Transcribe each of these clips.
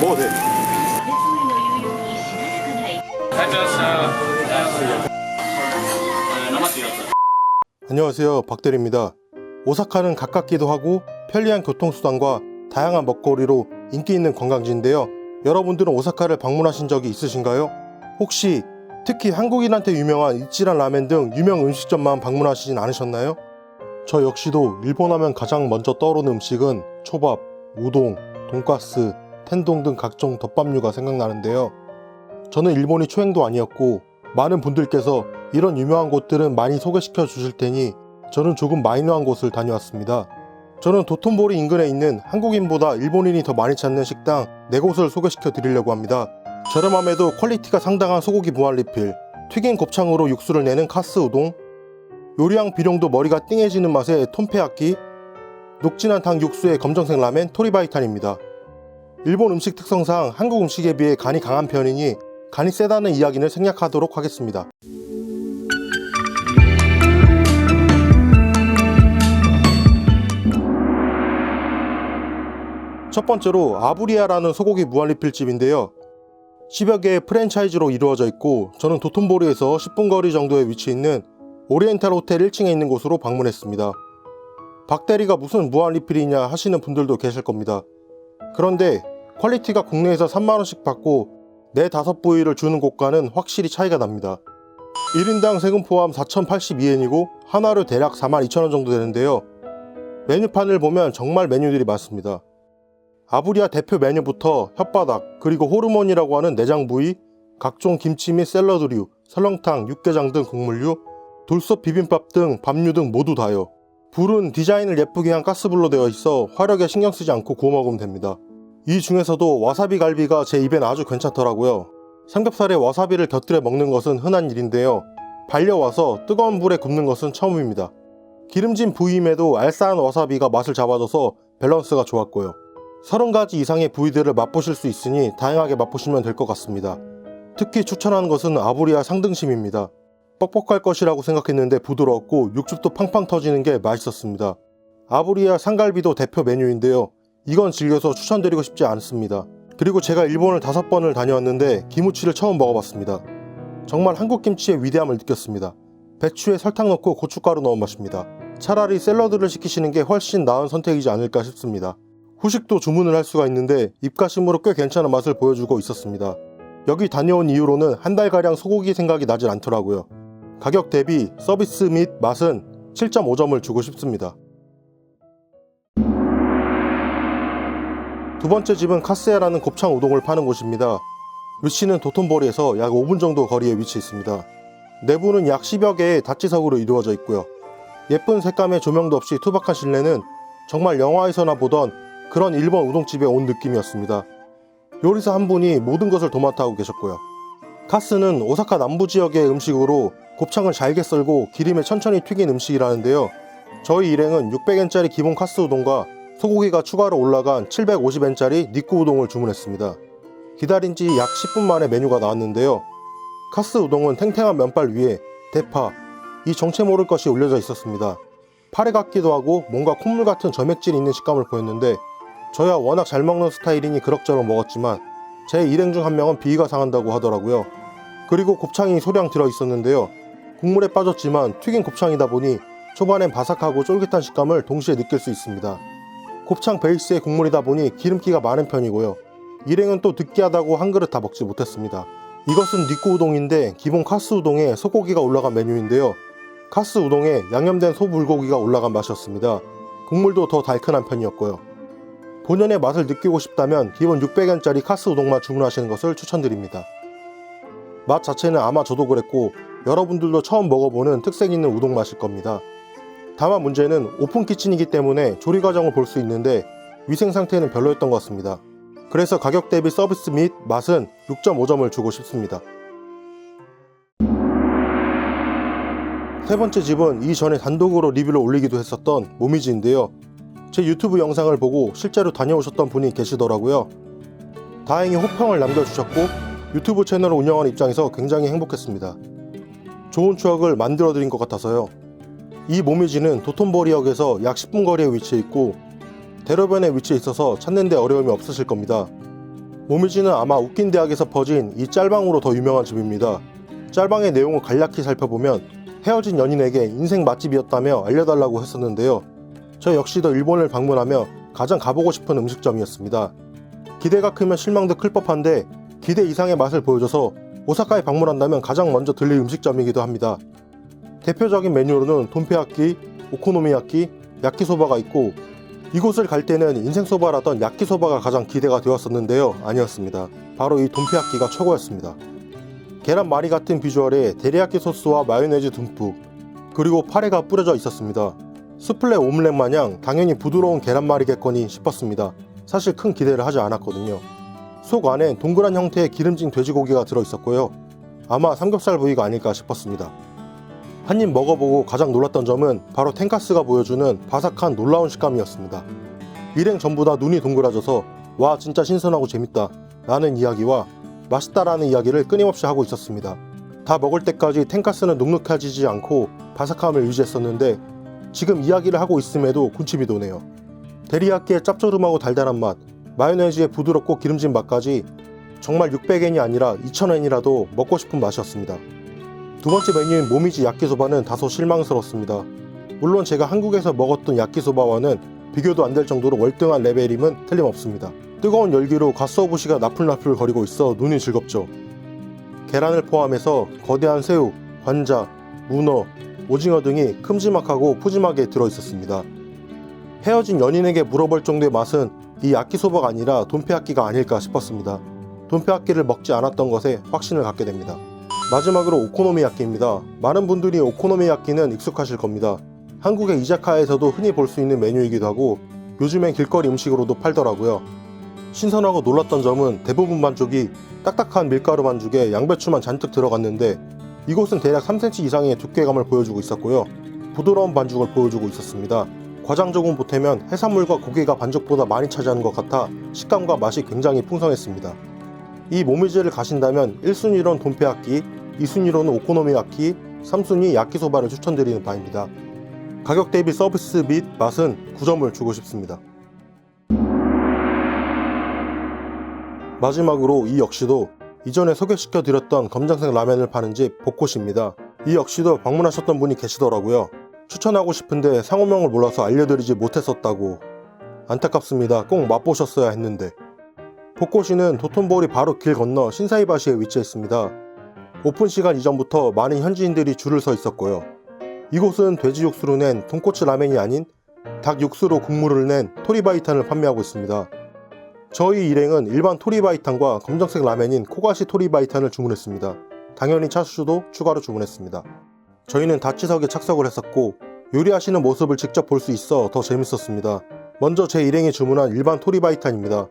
먹어도 돼. 안녕하세요. 박대리입니다. 오사카는 가깝기도 하고 편리한 교통수단과 다양한 먹거리로 인기 있는 관광지인데요. 여러분들은 오사카를 방문하신 적이 있으신가요? 혹시 특히 한국인한테 유명한 이치란 라멘 등 유명 음식점만 방문하시진 않으셨나요? 저 역시도 일본 하면 가장 먼저 떠오르는 음식은 초밥, 우동, 돈가스, 텐동 등 각종 덮밥류가 생각나는데요. 저는 일본이 초행도 아니었고 많은 분들께서 이런 유명한 곳들은 많이 소개시켜 주실 테니 저는 조금 마이너한 곳을 다녀왔습니다. 저는 도톤보리 인근에 있는 한국인보다 일본인이 더 많이 찾는 식당 4곳을 소개시켜 드리려고 합니다. 저렴함에도 퀄리티가 상당한 소고기 무한 리필, 튀긴 곱창으로 육수를 내는 카스 우동, 요리왕 비룡도 머리가 띵해지는 맛의 톰페아키, 녹진한 탕 육수의 검정색 라멘 토리바이탄입니다. 일본 음식 특성상 한국 음식에 비해 간이 강한 편이니 간이 세다는 이야기를 생략하도록 하겠습니다. 첫 번째로 아부리아라는 소고기 무한리필집인데요. 10여 개의 프랜차이즈로 이루어져 있고 저는 도톤보리에서 10분 거리 정도에 위치해 있는 오리엔탈 호텔 1층에 있는 곳으로 방문했습니다. 박대리가 무슨 무한리필이냐 하시는 분들도 계실 겁니다. 그런데 퀄리티가 국내에서 3만원씩 받고 네 다섯 부위를 주는 곳과는 확실히 차이가 납니다. 1인당 세금 포함 4,082엔이고 하나로 대략 42,000원 정도 되는데요. 메뉴판을 보면 정말 메뉴들이 많습니다. 아부리아 대표 메뉴부터 혓바닥 그리고 호르몬이라고 하는 내장 부위, 각종 김치 및 샐러드류, 설렁탕, 육개장 등 국물류, 돌솥 비빔밥 등 밥류 등 모두 다요. 불은 디자인을 예쁘게 한 가스불로 되어 있어 화력에 신경 쓰지 않고 구워 먹으면 됩니다. 이 중에서도 와사비 갈비가 제 입엔 아주 괜찮더라고요. 삼겹살에 와사비를 곁들여 먹는 것은 흔한 일인데요. 발려와서 뜨거운 불에 굽는 것은 처음입니다. 기름진 부위임에도 알싸한 와사비가 맛을 잡아줘서 밸런스가 좋았고요. 30가지 이상의 부위들을 맛보실 수 있으니 다양하게 맛보시면 될 것 같습니다. 특히 추천하는 것은 아부리아 상등심입니다. 뻑뻑할 것이라고 생각했는데 부드러웠고 육즙도 팡팡 터지는 게 맛있었습니다. 아부리아 상갈비도 대표 메뉴인데요. 이건 질겨서 추천드리고 싶지 않습니다. 그리고 제가 일본을 다섯 번을 다녀왔는데 기무치를 처음 먹어봤습니다. 정말 한국 김치의 위대함을 느꼈습니다. 배추에 설탕 넣고 고춧가루 넣은 맛입니다. 차라리 샐러드를 시키시는 게 훨씬 나은 선택이지 않을까 싶습니다. 후식도 주문을 할 수가 있는데 입가심으로 꽤 괜찮은 맛을 보여주고 있었습니다. 여기 다녀온 이후로는 한 달가량 소고기 생각이 나질 않더라고요. 가격 대비 서비스 및 맛은 7.5점을 주고 싶습니다. 두 번째 집은 카스야라는 곱창 우동을 파는 곳입니다. 위치는 도톤보리에서 약 5분 정도 거리에 위치해 있습니다. 내부는 약 10여 개의 다치석으로 이루어져 있고요. 예쁜 색감의 조명도 없이 투박한 실내는 정말 영화에서나 보던 그런 일본 우동집에 온 느낌이었습니다. 요리사 한 분이 모든 것을 도맡아 하고 계셨고요. 카스는 오사카 남부 지역의 음식으로 곱창을 잘게 썰고 기름에 천천히 튀긴 음식이라는데요. 저희 일행은 600엔짜리 기본 카스 우동과 소고기가 추가로 올라간 750엔짜리 니꾸 우동을 주문했습니다. 기다린 지 약 10분 만에 메뉴가 나왔는데요. 카스 우동은 탱탱한 면발 위에 대파, 이 정체 모를 것이 올려져 있었습니다. 파래 같기도 하고 뭔가 콧물 같은 점액질 있는 식감을 보였는데 저야 워낙 잘 먹는 스타일이니 그럭저럭 먹었지만 제 일행 중 한 명은 비위가 상한다고 하더라고요. 그리고 곱창이 소량 들어 있었는데요. 국물에 빠졌지만 튀긴 곱창이다 보니 초반엔 바삭하고 쫄깃한 식감을 동시에 느낄 수 있습니다. 곱창 베이스의 국물이다 보니 기름기가 많은 편이고요. 일행은 또 느끼하다고 한 그릇 다 먹지 못했습니다. 이것은 니꾸 우동인데 기본 카스 우동에 소고기가 올라간 메뉴인데요. 카스 우동에 양념된 소불고기가 올라간 맛이었습니다. 국물도 더 달큰한 편이었고요. 본연의 맛을 느끼고 싶다면 기본 600엔짜리 카스 우동만 주문하시는 것을 추천드립니다. 맛 자체는 아마 저도 그랬고 여러분들도 처음 먹어보는 특색 있는 우동 맛일 겁니다. 다만 문제는 오픈 키친이기 때문에 조리 과정을 볼 수 있는데 위생 상태는 별로였던 것 같습니다. 그래서 가격 대비 서비스 및 맛은 6.5점을 주고 싶습니다. 세 번째 집은 이전에 단독으로 리뷰를 올리기도 했었던 모미지인데요. 제 유튜브 영상을 보고 실제로 다녀오셨던 분이 계시더라고요. 다행히 호평을 남겨주셨고 유튜브 채널을 운영하는 입장에서 굉장히 행복했습니다. 좋은 추억을 만들어 드린 것 같아서요. 이 모미지는 도톤보리역에서 약 10분 거리에 위치해 있고 대로변에 위치해 있어서 찾는 데 어려움이 없으실 겁니다. 모미지는 아마 웃긴 대학에서 퍼진 이 짤방으로 더 유명한 집입니다. 짤방의 내용을 간략히 살펴보면 헤어진 연인에게 인생 맛집이었다며 알려달라고 했었는데요. 저 역시도 일본을 방문하며 가장 가보고 싶은 음식점이었습니다. 기대가 크면 실망도 클 법한데 기대 이상의 맛을 보여줘서 오사카에 방문한다면 가장 먼저 들릴 음식점이기도 합니다. 대표적인 메뉴로는 돈페야끼, 오코노미야끼, 야끼소바가 있고 이곳을 갈 때는 인생소바라던 야끼소바가 가장 기대가 되었었는데요. 아니었습니다. 바로 이 돈페야끼가 최고였습니다. 계란말이 같은 비주얼에 데리야끼 소스와 마요네즈 듬뿍 그리고 파레가 뿌려져 있었습니다. 수플레 오믈렛 마냥 당연히 부드러운 계란말이겠거니 싶었습니다. 사실 큰 기대를 하지 않았거든요. 속 안엔 동그란 형태의 기름진 돼지고기가 들어있었고요. 아마 삼겹살 부위가 아닐까 싶었습니다. 한 입 먹어보고 가장 놀랐던 점은 바로 텐카스가 보여주는 바삭한 놀라운 식감이었습니다. 일행 전부 다 눈이 동그라져서 와 진짜 신선하고 재밌다 라는 이야기와 맛있다라는 이야기를 끊임없이 하고 있었습니다. 다 먹을 때까지 텐카스는 눅눅해지지 않고 바삭함을 유지했었는데 지금 이야기를 하고 있음에도 군침이 도네요. 데리야끼의 짭조름하고 달달한 맛, 마요네즈의 부드럽고 기름진 맛까지 정말 600엔이 아니라 2000엔이라도 먹고 싶은 맛이었습니다. 두 번째 메뉴인 모미지 야끼소바는 다소 실망스럽습니다. 물론 제가 한국에서 먹었던 야끼소바와는 비교도 안 될 정도로 월등한 레벨임은 틀림없습니다. 뜨거운 열기로 가스오부시가 나풀나풀 거리고 있어 눈이 즐겁죠. 계란을 포함해서 거대한 새우, 관자, 문어, 오징어 등이 큼지막하고 푸짐하게 들어있었습니다. 헤어진 연인에게 물어볼 정도의 맛은 이 야끼소바가 아니라 돈페야끼가 아닐까 싶었습니다. 돈페야끼를 먹지 않았던 것에 확신을 갖게 됩니다. 마지막으로 오코노미야끼입니다. 많은 분들이 오코노미야끼는 익숙하실 겁니다. 한국의 이자카야에서도 흔히 볼 수 있는 메뉴이기도 하고 요즘엔 길거리 음식으로도 팔더라고요. 신선하고 놀랐던 점은 대부분 반죽이 딱딱한 밀가루 반죽에 양배추만 잔뜩 들어갔는데 이곳은 대략 3cm 이상의 두께감을 보여주고 있었고요. 부드러운 반죽을 보여주고 있었습니다. 과장 조금 보태면 해산물과 고기가 반죽보다 많이 차지하는 것 같아 식감과 맛이 굉장히 풍성했습니다. 이 모미지를 가신다면 1순위로는 돈페야끼, 2순위로는 오코노미야끼, 3순위 야끼소바를 추천드리는 바입니다. 가격 대비 서비스 및 맛은 9점을 주고 싶습니다. 마지막으로 이 역시도 이전에 소개시켜 드렸던 검정색 라면을 파는 집 복꽃입니다. 이 역시도 방문하셨던 분이 계시더라고요. 추천하고 싶은데 상호명을 몰라서 알려드리지 못했었다고. 안타깝습니다. 꼭 맛보셨어야 했는데. 복꽃이는 도톤보리 바로 길 건너 신사이바시에 위치했습니다. 오픈 시간 이전부터 많은 현지인들이 줄을 서 있었고요. 이곳은 돼지 육수로 낸 돈코츠 라멘이 아닌 닭 육수로 국물을 낸 토리바이탄을 판매하고 있습니다. 저희 일행은 일반 토리바이탄과 검정색 라멘인 코가시 토리바이탄을 주문했습니다. 당연히 차슈도 추가로 주문했습니다. 저희는 다치석에 착석을 했었고 요리하시는 모습을 직접 볼 수 있어 더 재밌었습니다. 먼저 제 일행이 주문한 일반 토리바이탄입니다.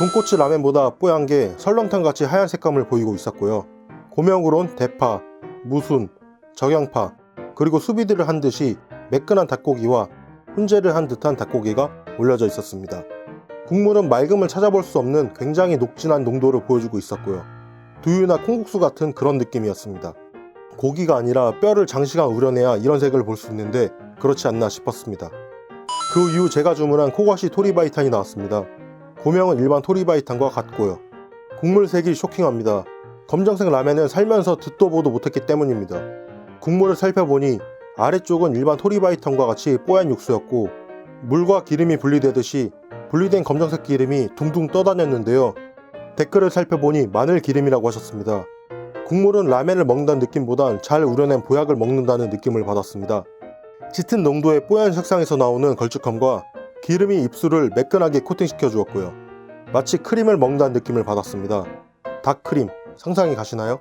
돈코츠 라멘보다 뽀얀 게 설렁탕 같이 하얀 색감을 보이고 있었고요. 고명으론 대파, 무순, 적양파, 그리고 수비드를 한 듯이 매끈한 닭고기와 훈제를 한 듯한 닭고기가 올려져 있었습니다. 국물은 맑음을 찾아볼 수 없는 굉장히 녹진한 농도를 보여주고 있었고요. 두유나 콩국수 같은 그런 느낌이었습니다. 고기가 아니라 뼈를 장시간 우려내야 이런 색을 볼 수 있는데 그렇지 않나 싶었습니다. 그 이후 제가 주문한 코가시 토리바이탄이 나왔습니다. 고명은 일반 토리바이탄과 같고요. 국물 색이 쇼킹합니다. 검정색 라면은 살면서 듣도 보도 못했기 때문입니다. 국물을 살펴보니 아래쪽은 일반 토리바이탄과 같이 뽀얀 육수였고 물과 기름이 분리되듯이 분리된 검정색 기름이 둥둥 떠다녔는데요. 댓글을 살펴보니 마늘 기름이라고 하셨습니다. 국물은 라면을 먹는다는 느낌보단 잘 우려낸 보약을 먹는다는 느낌을 받았습니다. 짙은 농도의 뽀얀 색상에서 나오는 걸쭉함과 기름이 입술을 매끈하게 코팅시켜 주었고요. 마치 크림을 먹는다는 느낌을 받았습니다. 닭크림, 상상이 가시나요?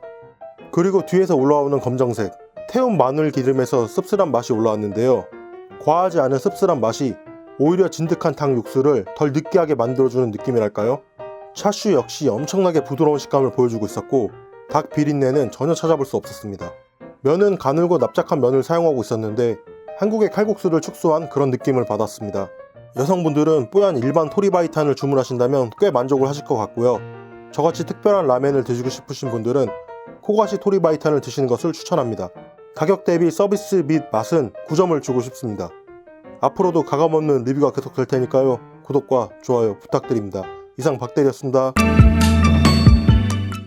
그리고 뒤에서 올라오는 검정색, 태운 마늘 기름에서 씁쓸한 맛이 올라왔는데요. 과하지 않은 씁쓸한 맛이 오히려 진득한 닭 육수를 덜 느끼하게 만들어주는 느낌이랄까요? 차슈 역시 엄청나게 부드러운 식감을 보여주고 있었고 닭 비린내는 전혀 찾아볼 수 없었습니다. 면은 가늘고 납작한 면을 사용하고 있었는데 한국의 칼국수를 축소한 그런 느낌을 받았습니다. 여성분들은 뽀얀 일반 토리바이탄을 주문하신다면 꽤 만족을 하실 것 같고요. 저같이 특별한 라멘을 드시고 싶으신 분들은 코가시 토리바이탄을 드시는 것을 추천합니다. 가격 대비 서비스 및 맛은 9점을 주고 싶습니다. 앞으로도 가감없는 리뷰가 계속될 테니까요. 구독과 좋아요 부탁드립니다. 이상 박대리였습니다.